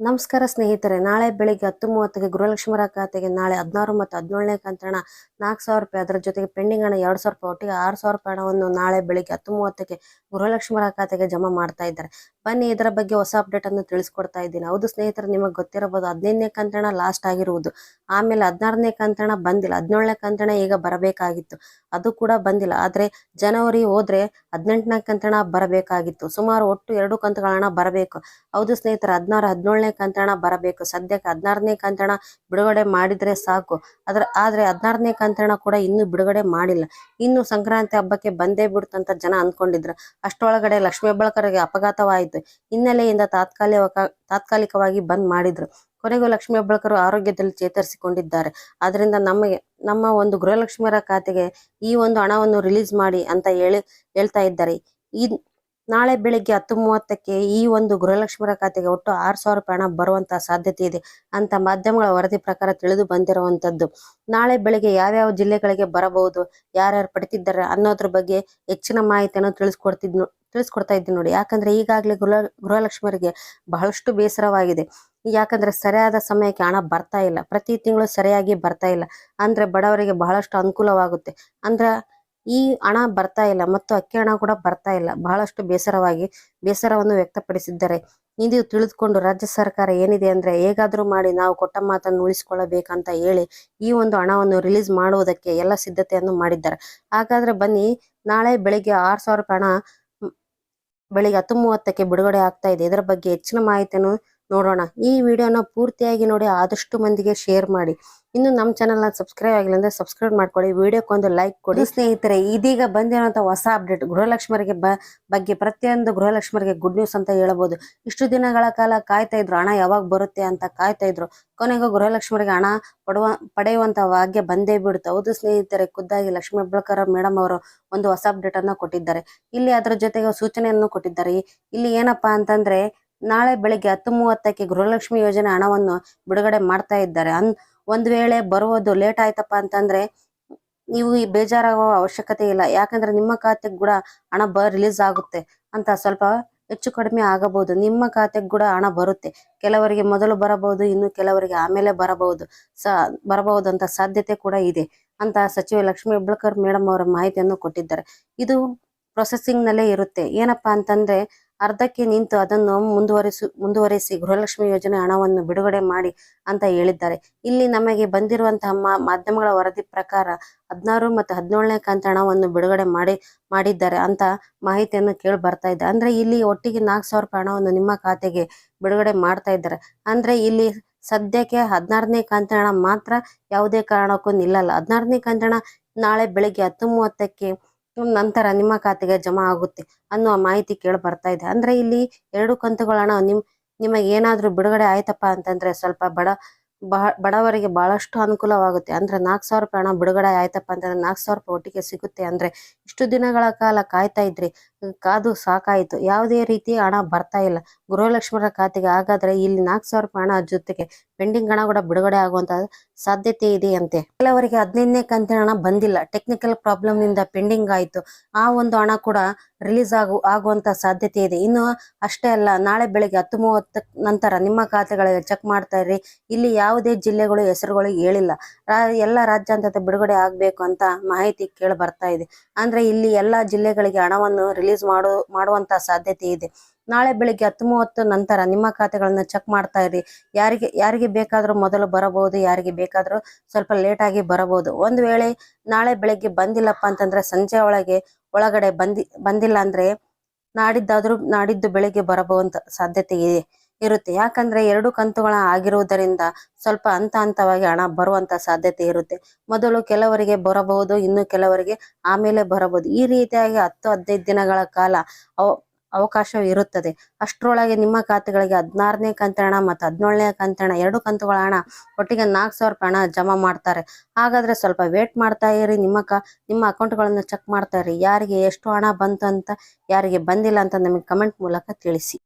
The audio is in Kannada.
ನಮಸ್ಕಾರ ಸ್ನೇಹಿತರೆ, ನಾಳೆ ಬೆಳಿಗ್ಗೆ ಹತ್ತು ಮೂವತ್ತಿಗೆ ಗೃಹಲಕ್ಷ್ಮರ ಖಾತೆಗೆ ನಾಳೆ ಹದಿನಾರು ಮತ್ತು ಹದಿನೇಳನೇ ಕಂತಣ ನಾಲ್ಕು ಸಾವಿರ ರೂಪಾಯಿ. ಅದರ ಜೊತೆಗೆ ಪೆಂಡಿಂಗ್ ಹಣ ಎರಡು ಸಾವಿರ ರೂಪಾಯಿ. ಒಟ್ಟಿಗೆ ಆರು ಸಾವಿರ ರೂಪಾಯಿ ಹಣವನ್ನು ನಾಳೆ ಬೆಳಿಗ್ಗೆ ಹತ್ತು ಮೂವತ್ತಕ್ಕೆ ಗೃಹಲಕ್ಷ್ಮರ ಖಾತೆಗೆ ಜಮಾ ಮಾಡ್ತಾ ಇದ್ದಾರೆ. ಬನ್ನಿ, ಇದರ ಬಗ್ಗೆ ಹೊಸ ಅಪ್ಡೇಟ್ ಅನ್ನು ತಿಳಿಸ್ಕೊಡ್ತಾ ಇದ್ದೀನಿ. ಹೌದು ಸ್ನೇಹಿತರೆ, ನಿಮಗೆ ಗೊತ್ತಿರಬಹುದು ಹದಿನೈದನೇ ಕಂತಣ ಲಾಸ್ಟ್ ಆಗಿರುವುದು. ಆಮೇಲೆ ಹದಿನಾರನೇ ಕಂತಣ ಬಂದಿಲ್ಲ. ಹದಿನೇಳನೇ ಕಂತಣ ಈಗ ಬರಬೇಕಾಗಿತ್ತು. ಅದು ಕೂಡ ಬಂದಿಲ್ಲ. ಆದ್ರೆ ಜನವರಿ ಹೋದ್ರೆ ಹದಿನೆಂಟನೇ ಕಂತಣ ಬರಬೇಕಾಗಿತ್ತು. ಸುಮಾರು ಒಟ್ಟು ಎರಡು ಕಂತುಗಳ ಬರಬೇಕು. ಹೌದು ಸ್ನೇಹಿತರೆ, ಹದಿನಾರು, ಹದಿನೇಳನೇ ಕಂತಣ ಬರಬೇಕು. ಸದ್ಯಕ್ಕೆ ಹದಿನಾರನೇ ಕಂತಣ ಬಿಡುಗಡೆ ಮಾಡಿದ್ರೆ ಸಾಕು. ಅದ್ರ, ಆದ್ರೆ ಹದಿನಾರನೇ ಕಂತಣ ಕೂಡ ಇನ್ನೂ ಬಿಡುಗಡೆ ಮಾಡಿಲ್ಲ. ಇನ್ನು ಸಂಕ್ರಾಂತಿ ಹಬ್ಬಕ್ಕೆ ಬಂದೇ ಬಿಡುತ್ತಂತ ಜನ ಅನ್ಕೊಂಡಿದ್ರು. ಅಷ್ಟೊಳಗಡೆ ಲಕ್ಷ್ಮೀ ಹೆಬ್ಬಾಳ್ಕರ್ಗೆ ಅಪಘಾತವಾಯಿತು. ಹಿನ್ನೆಲೆಯಿಂದ ತಾತ್ಕಾಲಿಕ, ತಾತ್ಕಾಲಿಕವಾಗಿ ಬಂದ್ ಮಾಡಿದ್ರು. ಕೊನೆಗೂ ಲಕ್ಷ್ಮೀ ಹೆಬ್ಬಾಳ್ಕರ್ ಆರೋಗ್ಯದಲ್ಲಿ ಚೇತರಿಸಿಕೊಂಡಿದ್ದಾರೆ. ಆದ್ರಿಂದ ನಮಗೆ, ನಮ್ಮ ಒಂದು ಗೃಹಲಕ್ಷ್ಮಿಯರ ಖಾತೆಗೆ ಈ ಒಂದು ಹಣವನ್ನು ರಿಲೀಸ್ ಮಾಡಿ ಅಂತ ಹೇಳಿ ಹೇಳ್ತಾ ಇದ್ದಾರೆ. ಈ ನಾಳೆ ಬೆಳಿಗ್ಗೆ ಹತ್ತು ಮೂವತ್ತಕ್ಕೆ ಈ ಒಂದು ಗೃಹಲಕ್ಷ್ಮಿಯರ ಖಾತೆಗೆ ಒಟ್ಟು ಆರು ಸಾವಿರ ರೂಪಾಯಿ ಹಣ ಬರುವಂತಹ ಸಾಧ್ಯತೆ ಇದೆ ಅಂತ ಮಾಧ್ಯಮಗಳ ವರದಿ ಪ್ರಕಾರ ತಿಳಿದು ಬಂದಿರುವಂತದ್ದು. ನಾಳೆ ಬೆಳಿಗ್ಗೆ ಯಾವ್ಯಾವ ಜಿಲ್ಲೆಗಳಿಗೆ ಬರಬಹುದು, ಯಾರ್ಯಾರು ಪಡಿತಿದ್ದಾರೆ ಅನ್ನೋದ್ರ ಬಗ್ಗೆ ಹೆಚ್ಚಿನ ಮಾಹಿತಿಯನ್ನು ತಿಳಿಸ್ಕೊಡ್ತಿದ್ ತಿಳಿಸ್ಕೊಡ್ತಾ ಇದ್ದೀನಿ ನೋಡಿ. ಯಾಕಂದ್ರೆ ಈಗಾಗಲೇ ಗೃಹ ಗೃಹಲಕ್ಷ್ಮಿಯರಿಗೆ ಬಹಳಷ್ಟು ಬೇಸರವಾಗಿದೆ. ಯಾಕಂದ್ರೆ ಸರಿಯಾದ ಸಮಯಕ್ಕೆ ಹಣ ಬರ್ತಾ ಇಲ್ಲ. ಪ್ರತಿ ತಿಂಗಳು ಸರಿಯಾಗಿ ಬರ್ತಾ ಇಲ್ಲ. ಅಂದ್ರೆ ಬಡವರಿಗೆ ಬಹಳಷ್ಟು ಅನುಕೂಲವಾಗುತ್ತೆ. ಅಂದ್ರ ಈ ಹಣ ಬರ್ತಾ ಇಲ್ಲ ಮತ್ತು ಅಕ್ಕಿ ಹಣ ಕೂಡ ಬರ್ತಾ ಇಲ್ಲ. ಬಹಳಷ್ಟು ಬೇಸರವಾಗಿ ಬೇಸರವನ್ನು ವ್ಯಕ್ತಪಡಿಸಿದ್ದಾರೆ. ಇದು ತಿಳಿದುಕೊಂಡು ರಾಜ್ಯ ಸರ್ಕಾರ ಏನಿದೆ ಅಂದ್ರೆ ಹೇಗಾದ್ರೂ ಮಾಡಿ ನಾವು ಕೊಟ್ಟ ಮಾತನ್ನು ಉಳಿಸಿಕೊಳ್ಳಬೇಕಂತ ಹೇಳಿ ಈ ಒಂದು ಹಣವನ್ನು ರಿಲೀಸ್ ಮಾಡುವುದಕ್ಕೆ ಎಲ್ಲ ಸಿದ್ಧತೆಯನ್ನು ಮಾಡಿದ್ದಾರೆ. ಹಾಗಾದ್ರೆ ಬನ್ನಿ, ನಾಳೆ ಬೆಳಿಗ್ಗೆ ಆರು ಸಾವಿರ ರೂಪಾಯಿ ಹಣ ಬೆಳಿಗ್ಗೆ ಹತ್ತು ಮೂವತ್ತಕ್ಕೆ ಬಿಡುಗಡೆ ಆಗ್ತಾ ಇದೆ. ಇದರ ಬಗ್ಗೆ ಹೆಚ್ಚಿನ ಮಾಹಿತಿಯನ್ನು ನೋಡೋಣ. ಈ ವಿಡಿಯೋನ ಪೂರ್ತಿಯಾಗಿ ನೋಡಿ ಆದಷ್ಟು ಮಂದಿಗೆ ಶೇರ್ ಮಾಡಿ. ಇನ್ನು ನಮ್ಮ ಚಾನಲ್ನ ಸಬ್ಸ್ಕ್ರೈಬ್ ಆಗಿಲ್ಲ ಅಂದ್ರೆ ಸಬ್ಸ್ಕ್ರೈಬ್ ಮಾಡ್ಕೊಳ್ಳಿ. ವಿಡಿಯೋಕ್ಕೊಂದು ಲೈಕ್ ಕೊಡಿ. ಸ್ನೇಹಿತರೆ, ಇದೀಗ ಬಂದಿರುವಂತ ಹೊಸ ಅಪ್ಡೇಟ್ ಗೃಹಲಕ್ಷ್ಮರಿಗೆ ಬಗ್ಗೆ ಪ್ರತಿಯೊಂದು ಗೃಹಲಕ್ಷ್ಮರಿಗೆ ಗುಡ್ ನ್ಯೂಸ್ ಅಂತ ಹೇಳ್ಬೋದು. ಇಷ್ಟು ದಿನಗಳ ಕಾಲ ಕಾಯ್ತಾ ಇದ್ರು, ಹಣ ಯಾವಾಗ ಬರುತ್ತೆ ಅಂತ ಕಾಯ್ತಾ ಇದ್ರು. ಕೊನೆಗೂ ಗೃಹಲಕ್ಷ್ಮರಿಗೆ ಹಣ ಪಡುವ ಪಡೆಯುವಂತ ಭಾಗ್ಯ ಬಂದೇ ಬಿಡುತ್ತೆ ಹೌದು ಸ್ನೇಹಿತರೆ, ಖುದ್ದಾಗಿ ಲಕ್ಷ್ಮೀ ಹೆಬ್ಬಾಳ್ಕರ್ ಮೇಡಮ್ ಅವರು ಒಂದು ಹೊಸ ಅಪ್ಡೇಟ್ ಅನ್ನ ಕೊಟ್ಟಿದ್ದಾರೆ. ಇಲ್ಲಿ ಅದರ ಜೊತೆಗೆ ಸೂಚನೆಯನ್ನು ಕೊಟ್ಟಿದ್ದಾರೆ. ಇಲ್ಲಿ ಏನಪ್ಪಾ ಅಂತಂದ್ರೆ ನಾಳೆ ಬೆಳಿಗ್ಗೆ ಹತ್ತು ಮೂವತ್ತಕ್ಕೆ ಗೃಹಲಕ್ಷ್ಮಿ ಯೋಜನೆ ಹಣವನ್ನು ಬಿಡುಗಡೆ ಮಾಡ್ತಾ ಇದ್ದಾರೆ. ಅನ್, ಒಂದ್ ವೇಳೆ ಬರುವುದು ಲೇಟ್ ಆಯ್ತಪ್ಪ ಅಂತಂದ್ರೆ ನೀವು ಈ ಬೇಜಾರಾಗುವ ಅವಶ್ಯಕತೆ ಇಲ್ಲ. ಯಾಕಂದ್ರೆ ನಿಮ್ಮ ಖಾತೆಗೆ ಕೂಡ ಹಣ ಬ, ರಿಲೀಸ್ ಆಗುತ್ತೆ ಅಂತ ಸ್ವಲ್ಪ ಹೆಚ್ಚು ಕಡಿಮೆ ಆಗಬಹುದು. ನಿಮ್ಮ ಖಾತೆಗೆ ಕೂಡ ಹಣ ಬರುತ್ತೆ. ಕೆಲವರಿಗೆ ಮೊದಲು ಬರಬಹುದು, ಇನ್ನು ಕೆಲವರಿಗೆ ಆಮೇಲೆ ಬರಬಹುದು. ಸ ಅಂತ ಸಾಧ್ಯತೆ ಕೂಡ ಇದೆ ಅಂತ ಸಚಿವ ಲಕ್ಷ್ಮಿ ಹೆಬ್ಬಳ್ಕರ್ ಮೇಡಮ್ ಅವರ ಮಾಹಿತಿಯನ್ನು ಕೊಟ್ಟಿದ್ದಾರೆ. ಇದು ಪ್ರೊಸೆಸಿಂಗ್ ನಲ್ಲೇ ಇರುತ್ತೆ. ಏನಪ್ಪಾ ಅಂತಂದ್ರೆ ಅರ್ಧಕ್ಕೆ ನಿಂತು ಅದನ್ನು ಮುಂದುವರಿಸು, ಮುಂದುವರೆಸಿ ಗೃಹಲಕ್ಷ್ಮಿ ಯೋಜನೆ ಹಣವನ್ನು ಬಿಡುಗಡೆ ಮಾಡಿ ಅಂತ ಹೇಳಿದ್ದಾರೆ. ಇಲ್ಲಿ ನಮಗೆ ಬಂದಿರುವಂತಹ ಮಾಧ್ಯಮಗಳ ವರದಿ ಪ್ರಕಾರ ಹದಿನಾರು ಮತ್ತು ಹದಿನೇಳನೇ ಕಂತ ಹಣವನ್ನು ಬಿಡುಗಡೆ ಮಾಡಿ, ಮಾಡಿದ್ದಾರೆ ಅಂತ ಮಾಹಿತಿಯನ್ನು ಕೇಳಿ ಬರ್ತಾ ಇದೆ. ಅಂದ್ರೆ ಇಲ್ಲಿ ಒಟ್ಟಿಗೆ ನಾಲ್ಕು ಸಾವಿರ ರೂಪಾಯಿ ಹಣವನ್ನು ನಿಮ್ಮ ಖಾತೆಗೆ ಬಿಡುಗಡೆ ಮಾಡ್ತಾ ಇದ್ದಾರೆ. ಅಂದ್ರೆ ಇಲ್ಲಿ ಸದ್ಯಕ್ಕೆ ಹದಿನಾರನೇ ಕಂತ ಹಣ ಮಾತ್ರ ಯಾವುದೇ ಕಾರಣಕ್ಕೂ ನಿಲ್ಲಲ್ಲ. ಹದಿನಾರನೇ ಕಂತ ಹಣ ನಾಳೆ ಬೆಳಿಗ್ಗೆ ಹತ್ತು ಮೂವತ್ತಕ್ಕೆ ನಂತರ ನಿಮ್ಮ ಖಾತೆಗೆ ಜಮಾ ಆಗುತ್ತೆ ಅನ್ನುವ ಮಾಹಿತಿ ಕೇಳಿ ಬರ್ತಾ ಇದೆ. ಅಂದ್ರೆ ಇಲ್ಲಿ ಎರಡು ಕಂತುಗಳ ಹಣ ನಿಮ್, ನಿಮಗೆ ಏನಾದ್ರೂ ಬಿಡುಗಡೆ ಆಯ್ತಪ್ಪ ಅಂತಂದ್ರೆ ಸ್ವಲ್ಪ ಬಡ ಬಡವರಿಗೆ ಬಹಳಷ್ಟು ಅನುಕೂಲವಾಗುತ್ತೆ. ಅಂದ್ರೆ ನಾಲ್ಕು ಸಾವಿರ ರೂಪಾಯಿ ಹಣ ಬಿಡುಗಡೆ ಆಯ್ತಪ್ಪ ಅಂತಂದ್ರೆ ನಾಲ್ಕು ಸಾವಿರ ರೂಪಾಯಿ ಒಟ್ಟಿಗೆ ಸಿಗುತ್ತೆ. ಅಂದ್ರೆ ಇಷ್ಟು ದಿನಗಳ ಕಾಲ ಕಾಯ್ತಾ ಇದ್ರಿ. ಕಾದು ಸಾಕಾಯಿತು. ಯಾವುದೇ ರೀತಿ ಹಣ ಬರ್ತಾ ಇಲ್ಲ. ಗೃಹಲಕ್ಷ್ಮರ ಖಾತೆಗೆ ಹಾಗಾದ್ರೆ ಇಲ್ಲಿ ನಾಲ್ಕು ಸಾವಿರ ರೂಪಾಯಿ ಹಣ ಜೊತೆಗೆ ಪೆಂಡಿಂಗ್ ಹಣ ಕೂಡ ಬಿಡುಗಡೆ ಆಗುವಂತ ಸಾಧ್ಯತೆ ಇದೆ ಅಂತೆ ಕೆಲವರಿಗೆ ಹದಿನೈದನೇ ಕಂತಿನ ಹಣ ಬಂದಿಲ್ಲ. ಟೆಕ್ನಿಕಲ್ ಪ್ರಾಬ್ಲಮ್ನಿಂದ ಪೆಂಡಿಂಗ್ ಆಯಿತು. ಆ ಒಂದು ಹಣ ಕೂಡ ರಿಲೀಸ್ ಆಗು ಆಗುವಂತ ಸಾಧ್ಯತೆ ಇದೆ. ಇನ್ನು ಅಷ್ಟೇ ಅಲ್ಲ, ನಾಳೆ ಬೆಳಿಗ್ಗೆ ಹತ್ತು ಮೂವತ್ತ ನಂತರ ನಿಮ್ಮ ಖಾತೆಗಳಿಗೆ ಚೆಕ್ ಮಾಡ್ತಾ ಇರಿ. ಇಲ್ಲಿ ಯಾವುದೇ ಜಿಲ್ಲೆಗಳು ಹೆಸರುಗಳು ಹೇಳಿಲ್ಲ. ಎಲ್ಲ ರಾಜ್ಯಾಂತದ ಬಿಡುಗಡೆ ಆಗ್ಬೇಕು ಅಂತ ಮಾಹಿತಿ ಕೇಳಿ ಬರ್ತಾ ಇದೆ. ಅಂದ್ರೆ ಇಲ್ಲಿ ಎಲ್ಲಾ ಜಿಲ್ಲೆಗಳಿಗೆ ಹಣವನ್ನು ರಿಲೀಸ್ ಮಾಡು ಮಾಡುವಂತ ಸಾಧ್ಯತೆ ಇದೆ. ನಾಳೆ ಬೆಳಿಗ್ಗೆ ಹತ್ತು ಮೂವತ್ತು ನಂತರ ನಿಮ್ಮ ಖಾತೆಗಳನ್ನ ಚೆಕ್ ಮಾಡ್ತಾ ಇರಿ. ಯಾರಿಗೆ ಯಾರಿಗೆ ಬೇಕಾದರೂ ಮೊದಲು ಬರಬಹುದು, ಯಾರಿಗೆ ಬೇಕಾದರೂ ಸ್ವಲ್ಪ ಲೇಟ್ ಆಗಿ ಬರಬಹುದು. ಒಂದು ವೇಳೆ ನಾಳೆ ಬೆಳಿಗ್ಗೆ ಬಂದಿಲ್ಲಪ್ಪ ಅಂತಂದ್ರೆ ಸಂಜೆ ಒಳಗೆ, ಒಳಗಡೆ ಬಂದಿ, ಬಂದಿಲ್ಲ ಅಂದ್ರೆ ನಾಡಿದ್ದಾದ್ರೂ ನಾಡಿದ್ದು ಬೆಳಿಗ್ಗೆ ಬರಬಹುದಂತ ಸಾಧ್ಯತೆ ಇದೆ. ಇರುತ್ತೆ. ಯಾಕಂದ್ರೆ ಎರಡು ಕಂತುಗಳ ಆಗಿರುವುದರಿಂದ ಸ್ವಲ್ಪ ಹಂತ ಹಂತವಾಗಿ ಹಣ ಬರುವಂತ ಸಾಧ್ಯತೆ ಇರುತ್ತೆ. ಮೊದಲು ಕೆಲವರಿಗೆ ಬರಬಹುದು, ಇನ್ನು ಕೆಲವರಿಗೆ ಆಮೇಲೆ ಬರಬಹುದು. ಈ ರೀತಿಯಾಗಿ ಹತ್ತು ಹದಿನೈದು ದಿನಗಳ ಕಾಲ ಅವ ಅವಕಾಶ ಇರುತ್ತದೆ. ಅಷ್ಟರೊಳಗೆ ನಿಮ್ಮ ಖಾತೆಗಳಿಗೆ ಹದಿನಾರನೇ ಕಂತಣ ಮತ್ತು ಹದಿನೇಳನೇ ಕಂತಣ ಎರಡು ಕಂತುಗಳ ಹಣ ಒಟ್ಟಿಗೆ ನಾಲ್ಕು ಸಾವಿರ ರೂಪಾಯಿ ಹಣ ಜಮಾ ಮಾಡ್ತಾರೆ. ಹಾಗಾದ್ರೆ ಸ್ವಲ್ಪ ವೇಟ್ ಮಾಡ್ತಾ ಇರಿ. ನಿಮ್ಮ ಕ, ನಿಮ್ಮ ಅಕೌಂಟ್ಗಳನ್ನು ಚೆಕ್ ಮಾಡ್ತಾ ಇರಿ. ಯಾರಿಗೆ ಎಷ್ಟು ಹಣ ಬಂತು ಅಂತ, ಯಾರಿಗೆ ಬಂದಿಲ್ಲ ಅಂತ ನಮಗೆ ಕಮೆಂಟ್ ಮೂಲಕ ತಿಳಿಸಿ.